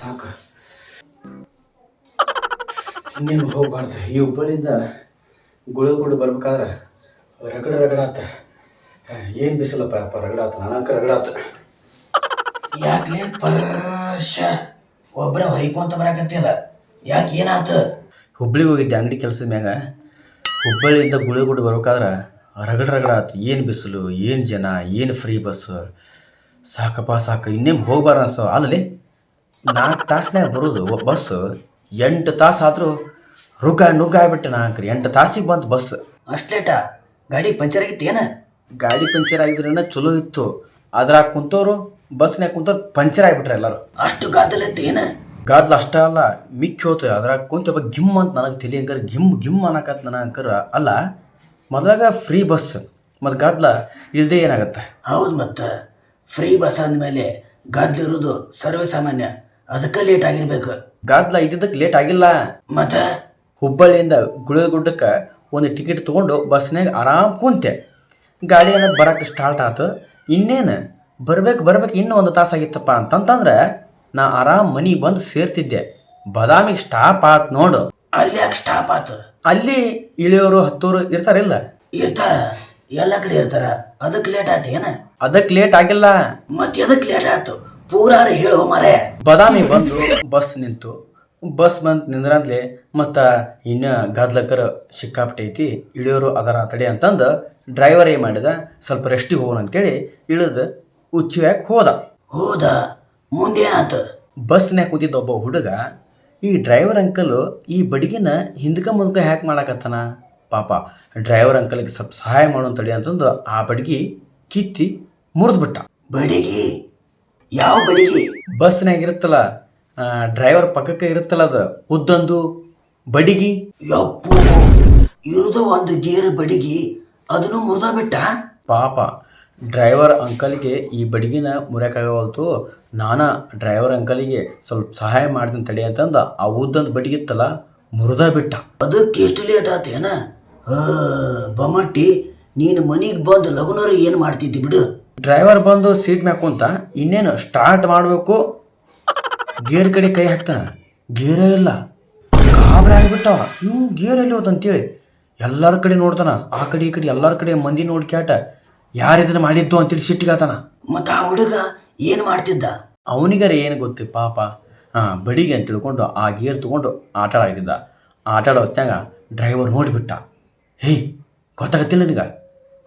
ಸಾಕು. ಇನ್ನೇನು ಹೋಗ್ಬಾರ್ದು. ಈ ಉಬ್ಬಳಿಂದ ಗುಳು ಗುಳು ಬರ್ಬೇಕಾದ್ರೆ ರಗಡ ರಗಡಾತ ಏನ್ ಬಿಸಿಲಪ್ಪ, ಅಪ್ಪ ರಗಡಾತ ನನಕ ರಗಡ ಯಾಕೆ ಪರ್ಷ ಒಬ್ಬರ ಹೊಯ್ಕೊಂತ ಬರಾಕತ್ತಿಲ್ಲ. ಯಾಕೆ ಏನಾತ? ಹುಬ್ಳಿಗೆ ಹೋಗಿದ್ದೆ ಅಂಗಡಿ ಕೆಲಸದ ಮ್ಯಾಗ. ಹುಬ್ಬಳ್ಳಿಯಿಂದ ಗುಳಗುಡು ಬರ್ಬೇಕಾದ್ರೆ ರಗಡ ರಗಡ ಆತು. ಏನು ಬಿಸಿಲು, ಏನು ಜನ, ಏನು ಫ್ರೀ ಬಸ್ಸು ಸಾಕಪ್ಪ, ಸಾಕು. ಇನ್ನೇನು ಹೋಗ್ಬಾರ ಅನ್ಸೋ. ಅಲ್ಲಿ ನಾಲ್ಕು ತಾಸ್ನ್ಯಾಗ ಬರೋದು ಬಸ್ಸು ಎಂಟು ತಾಸು ಆದರೂ ರುಗ್ಗ ನುಗ್ಗ ಆಗ್ಬಿಟ್ಟೆ ನಾಲ್ಕು ಎಂಟು ತಾಸಿಗೆ ಬಂತು ಬಸ್ ಅಷ್ಟ್ಲೇಟ ಗಾಡಿ ಪಂಚರ್ ಆಗಿತ್ತೇನ ಗಾಡಿ ಪಂಚರ್ ಆಗಿದ್ರೇನ ಚಲೋ ಇತ್ತು. ಅದ್ರಾಗ ಕುಂತವ್ರು ಬಸ್ನ್ಯಾಗ ಕುಂತವ್ರು ಪಂಚರ್ ಆಗಿಬಿಟ್ರೆ ಎಲ್ಲರೂ. ಅಷ್ಟು ಗಾದಲತ್ತೇನ ಗಾದ್ಲ ಅಷ್ಟ ಅಲ್ಲ ಮಿಕ್ಕಿ ಹೋತು. ಅದ್ರಾಗ ಕುಂತ ಗಿಮ್ ಅಂತ ನನಗೆ ತಿಳಿ ಅಂಕರ್ ಗಿಮ್ ಗಿಮ್ ಅನ್ನಕತ್ ನನಗೆ ಅಂಕರ. ಅಲ್ಲ ಮೊದಲಾಗ ಫ್ರೀ ಬಸ್ ಮತ್ತು ಗಾದ್ಲ ಇಲ್ಲದೆ ಏನಾಗತ್ತೆ? ಹೌದು ಮತ್ತು. ಫ್ರೀ ಬಸ್ ಅಂದಮೇಲೆ ಗಾದ್ಲಿರೋದು ಸರ್ವೇ ಸಾಮಾನ್ಯ ಅದಕ್ಕೆ ಲೇಟ್ ಆಗಿರ್ಬೇಕು. ಗಾದ್ಲ ಇದ್ದಿದ್ದಕ್ಕೆ ಲೇಟ್ ಆಗಿಲ್ಲ. ಮತ್ತ? ಹುಬ್ಬಳ್ಳಿಯಿಂದ ಗುಡ್ಡಕ್ಕೆ ಒಂದು ಟಿಕೆಟ್ ತೊಗೊಂಡು ಬಸ್ನಾಗ ಆರಾಮ್ ಕುಂತೆ. ಗಾಡಿ ಏನೋ ಬರಕ್ಕೆ ಸ್ಟಾರ್ಟ್ ಆಯ್ತು ಇನ್ನೇನು ಬರ್ಬೇಕು ಬರ್ಬೇಕು ಇನ್ನೂ ಒಂದು ತಾಸು ಆಗಿತ್ತಪ್ಪ ಅಂತಂತಂದ್ರೆ ನಾ ಆರಾಮ್ ಮನೆಗೆ ಬಂದು ಸೇರ್ತಿದ್ದೆ. ಬದಾಮಿಗೆ ಸ್ಟಾಪ್ ಆತ್ ನೋಡು. ಅಲ್ಲಿ ಯಾಕೆ ಸ್ಟಾಪ್ ಆತು? ಅಲ್ಲಿ ಇಳಿಯೋರು ಹತ್ತೋರು ಇರ್ತಾರಿಲ್ಲ ಇರ್ತಾರ. ಎಲ್ಲ ಕಡೆ ಇರ್ತಾರ. ಅದಕ್ಕೆ ಲೇಟ್ ಆಯ್ತು ಏನ? ಅದಕ್ಕೆ ಲೇಟ್ ಆಗಿಲ್ಲ. ಮತ್ತೆ ಎದಕ್ಕೆ ಲೇಟ್ ಆಯ್ತು ಪೂರಾರು ಹೇಳೋ ಮರೆ. ಬದಾಮಿ ಬಂದು ಬಸ್ ನಿಂತು. ಬಸ್ ಬಂದು ನಿಂದ್ರಂದ್ಲೆ ಮತ್ತು ಇನ್ನು ಗದ್ಲಕ್ಕರ ಸಿಕ್ಕಾಪಟ್ಟೆ ಐತಿ ಇಳಿಯೋರು ಅದರ ತಡಿ ಅಂತಂದು ಡ್ರೈವರ್ ಏನು ಮಾಡಿದ ಸ್ವಲ್ಪ ರೆಸ್ಟಿಗೆ ಹೋಗೋಣ ಅಂತೇಳಿ ಇಳಿದು ಉಚ್ಚಿವ್ಯಾಕೆ ಹೋದ. ಹೋದ? ಮುಂದೇನಾತು? ಬಸ್ನ್ಯಾಗ ಕೂತಿದ್ದ ಒಬ್ಬ ಹುಡುಗ ಈ ಡ್ರೈವರ್ ಅಂಕಲ್ ಈ ಬಡಿಗೆನ ಹಿಂದಕ ಮುಂದಕ ಹ್ಯಾಕ್ ಮಾಡಾಕತ್ತಾನ? ಪಾಪ ಡ್ರೈವರ್ ಅಂಕಲ್ಗೆ ಸ್ವಲ್ಪ ಸಹಾಯ ಮಾಡೋಣ ತಡಿ ಅಂತಂದು ಆ ಬಡ್ಗಿ ಕಿತ್ತಿ ಮುರಿದ್ಬಿಟ್ಟ ಬಡಿಗಿ? ಯಾವ ಬಡಿಗೆ ಬಸ್ನಾಗ ಇರುತ್ತಲ್ಲ ಡ್ರೈವರ್ ಪಕ್ಕಕ್ಕೆ ಇರುತ್ತಲ್ಲ ಅದು ಉದ್ದೊಂದು ಬಡಿಗಿ. ಯಪ್ಪು ಇರುದು ಒಂದು ಗೇರ್ ಬಡಿಗಿ ಅದನ್ನು ಮುರಿದ ಬಿಟ್ಟ ಪಾಪ ಡ್ರೈವರ್ ಅಂಕಲ್ಗೆ ಈ ಬಡಿಗಿನ ಮುರಿಯೋಕ್ಕಾಗವಲ್ತು ನಾನ ಡ್ರೈವರ್ ಅಂಕಲಿಗೆ ಸ್ವಲ್ಪ ಸಹಾಯ ಮಾಡ್ತೀನಿ ತಡಿ ಅಂತಂದ ಆ ಉದ್ದೊಂದು ಬಡಿಗಿತ್ತಲ್ಲ ಮುರಿದ ಬಿಟ್ಟ ಅದಕ್ಕೆ ಎಷ್ಟು ಲೇಟ್ ಆತೇನ? ಆ, ಬಮಟ್ಟಿ ನೀನು ಮನೆಗೆ ಬಂದು ಲಗ್ನವ್ರು ಏನು ಮಾಡ್ತಿದ್ದಿ ಬಿಡು. ಡ್ರೈವರ್ ಬಂದು ಸೀಟ್ ಮ್ಯಾಗ ಕುಂತ ಇನ್ನೇನು ಸ್ಟಾರ್ಟ್ ಮಾಡಬೇಕು? ಗೇರ್ ಕಡೆ ಕೈ ಹಾಕ್ತಾನ ಗೇರೇ ಇಲ್ಲ. ಗಾಬರಿ ಆಗಿಬಿಟ್ಟವ. ಇವು ಗೇರ್ ಎಲ್ಲಿ ಹೋದಂತೇಳಿ ಎಲ್ಲರ ಕಡೆ ನೋಡ್ತಾನ. ಆ ಕಡೆ ಈ ಕಡೆ ಎಲ್ಲರ ಕಡೆ ಮಂದಿ ನೋಡಿ ಕ್ಯಾಟ ಯಾರು ಇದನ್ನ ಮಾಡಿದ್ದು ಅಂತೇಳಿ ಸಿಟ್ಟಿಗಾತಾನ ಮತ್ತು ಆ ಹುಡುಗ ಏನು ಮಾಡ್ತಿದ್ದ? ಅವನಿಗರ ಏನು ಗೊತ್ತು ಪಾಪ? ಹಾಂ, ಬಡಿಗೆ ಅಂತ ತಿಳ್ಕೊಂಡು ಆ ಗೇರ್ ತೊಗೊಂಡು ಆಟ ಆಡಿದ್ದ ಆಟ ಹೊತ್ನ್ಯಾಗ ಡ್ರೈವರ್ ನೋಡಿಬಿಟ್ಟ. ಹೇಯ್ ಗೊತ್ತಾಗತ್ತಿಲ್ಲ ನಿನಗೆ?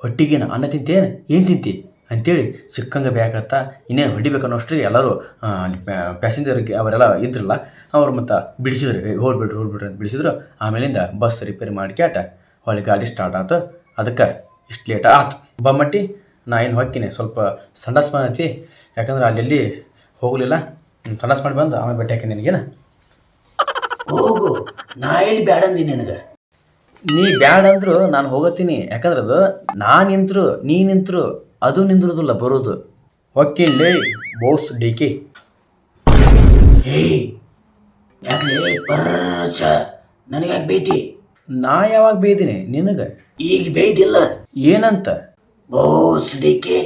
ಹೊಟ್ಟಿಗೇನು ಅನ್ನ ತಿಂತೇನು ಏನು ತಿಂತಿ? ಅಂತೇಳಿ ಸಿಕ್ಕಂಗೆ ಬೇಕತ್ತ ಇನ್ನೇನು ಹೊಡಿಬೇಕನ್ನೋ ಅಷ್ಟ್ರಿ ಎಲ್ಲರೂ ಪ್ಯಾಸೆಂಜರ್ಗೆ ಅವರೆಲ್ಲ ಇದ್ರಲ್ಲ ಅವ್ರು ಮತ್ತು ಬಿಡಿಸಿದ್ರು. ಏ ಹೋಗ್ಬಿಡ್ರಿ ಹೋಗ್ಬಿಡ್ರಿ ಅಂತ ಬಿಡಿಸಿದ್ರು. ಆಮೇಲಿಂದ ಬಸ್ ರಿಪೇರಿ ಮಾಡ್ಕ್ಯಾಟ ಹೊಳ್ಳಿ ಗಾಡಿ ಸ್ಟಾರ್ಟ್ ಆಯ್ತು ಅದಕ್ಕೆ ಇಷ್ಟು ಲೇಟ್ ಆತು. ಬಮ್ಮಟ್ಟಿ ನಾ ಏನು ಹೊಕ್ಕಿನಿ ಸ್ವಲ್ಪ ಸಂಡಾಸ್ ಬಂದೈತಿ ಯಾಕಂದ್ರೆ ಅಲ್ಲೆಲ್ಲಿ ಹೋಗಲಿಲ್ಲ. ಸಂಡಾಸ್ ಮಾಡಿ ಬಂದು ಆಮೇಲೆ ಭೇಟಿ ಹಾಕಿ ನಿನಗೇನ? ಹೋಗು. ನಾ ಎಲ್ಲಿ ಬ್ಯಾಡಂದಿ ನಿನಗೆ? ನೀ ಬ್ಯಾಡ ಅಂದ್ರು ನಾನು ಹೋಗತ್ತೀನಿ. ಯಾಕಂದ್ರೆ ಅದು ನಾ ನಿಂತರು ನೀ ನಿಂತ್ರು ಅದು ನಿಂದ್ರದಿಲ್ಲ ಬರೋದು. ಹೊಕ್ಕಿಲ್ಲೇ ಬೋಸ್ ಡಿ ಕೆ ಏಯ್ ಯಾಕಲೇ ಯಾಕೆ ಬೈತಿ ನಾ ಯಾವಾಗ ಬೈದಿನಿ ನಿನಗೆ? ಈಗ ಬೈದಿಲ್ಲ ಏನಂತ? ಬೋಸ್ ಡಿಕೆ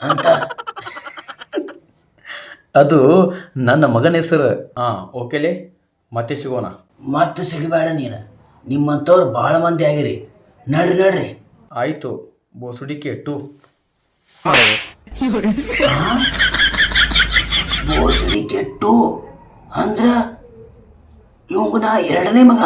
ಅಂತ. ಅದು ನನ್ನ ಮಗನ ಹೆಸರು. ಹಾಂ ಓಕೆಲೇ ಮತ್ತೆ ಸಿಗೋಣ. ಮತ್ತೆ ಸಿಗಬೇಡ ನೀನು. ನಿಮ್ಮಂಥವ್ರು ಭಾಳ ಮಂದಿ ಆಗಿರಿ. ನಡ್ರಿ ನಡ್ರಿ. ಆಯಿತು ಬೋಸುಡಿಕೆ ಟು ಬೋಸಡಿ ಕೆಟ್ಟು ಅಂದ್ರ ಇವಂಗ ನಾ ಎರಡನೇ ಮಗ.